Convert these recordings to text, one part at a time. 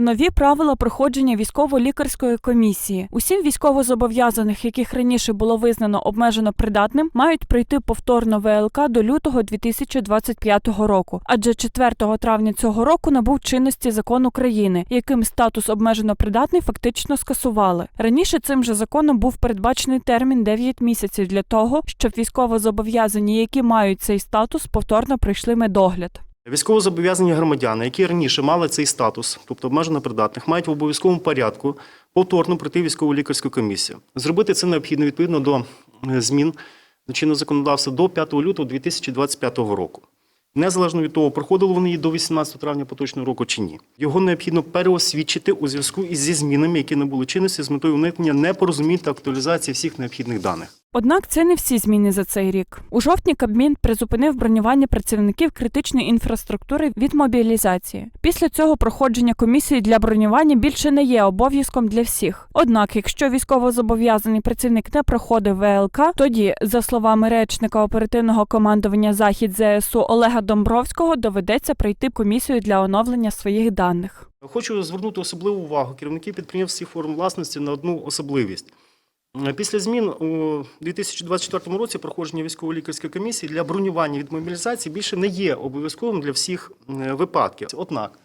Нові правила проходження військово-лікарської комісії. Усім військовозобов'язаних, яких раніше було визнано обмежено придатним, мають пройти повторно ВЛК до лютого 2025 року. Адже 4 травня цього року набув чинності закон України, яким статус обмежено придатний фактично скасували. Раніше цим же законом був передбачений термін 9 місяців для того, щоб військовозобов'язані, які мають цей статус, повторно пройшли медогляд. Військовозобов'язані громадяни, які раніше мали цей статус, тобто обмежено придатних, мають в обов'язковому порядку повторно пройти військову лікарську комісію. Зробити це необхідно відповідно до е, змін чинного законодавства до 5 лютого 2025 року. Незалежно від того, проходили вони до 18 травня поточного року чи ні. Його необхідно переосвідчити у зв'язку із зі змінами, які не були чинності з метою уникнення непорозумінь та актуалізації всіх необхідних даних. Однак це не всі зміни за цей рік. У жовтні Кабмін призупинив бронювання працівників критичної інфраструктури від мобілізації. Після цього проходження комісії для бронювання більше не є обов'язком для всіх. Однак, якщо військовозобов'язаний працівник не проходив ВЛК, тоді, за словами речника оперативного командування Захід ЗСУ Олега Домбровського, доведеться пройти комісію для оновлення своїх даних. Хочу звернути особливу увагу керівників підприємств всіх форм власності на одну особливість. Е, Після змін у 2024 році проходження військово-лікарської комісії для бронювання від мобілізації більше не є обов'язковим для всіх е, випадків. Однак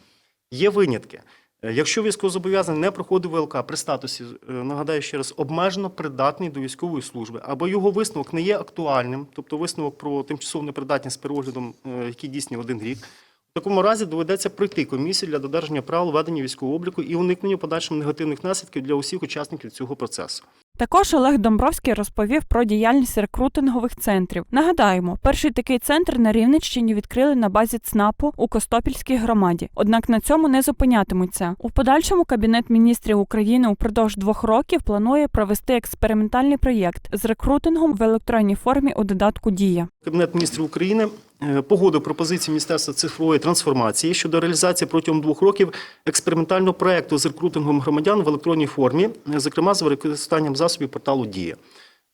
є винятки. Е, Якщо військовозобов'язаний не проходив ВЛК при статусі, нагадаю ще раз, обмежено придатний до військової служби, або його висновок не є актуальним, тобто висновок про тимчасову непридатність з переоглядом, який дійсний один рік, в такому разі доведеться пройти комісію для додержання правил ведення військового обліку і уникнення подальшим негативних наслідків для усіх учасників цього процесу. Також Олег Домбровський розповів про діяльність рекрутингових центрів. Нагадаємо, перший такий центр на Рівненщині відкрили на базі ЦНАПу у Костопільській громаді. Однак на цьому не зупинятимуться. У подальшому Кабінет міністрів України упродовж двох років планує провести експериментальний проєкт з рекрутингом в електронній формі у додатку Дія. Кабінет міністрів України погодив пропозиції Міністерства цифрової трансформації щодо реалізації протягом двох років експериментального проекту з рекрутингом громадян в електронній формі, е, зокрема з використанням засобів порталу Дія.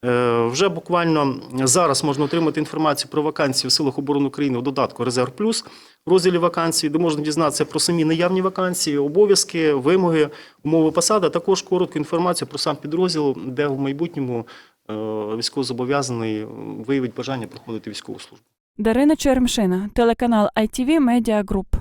Е, Вже буквально зараз можна отримати інформацію про вакансії в силах оборони України у додатку Резерв Плюс в розділі вакансії, де можна дізнатися про самі наявні вакансії, обов'язки, вимоги, умови посади, а також коротку інформацію про сам підрозділ, де в майбутньому е, військовозобов'язаний виявить бажання проходити військову службу. Дарина Черемшина, телеканал ITV Media Group.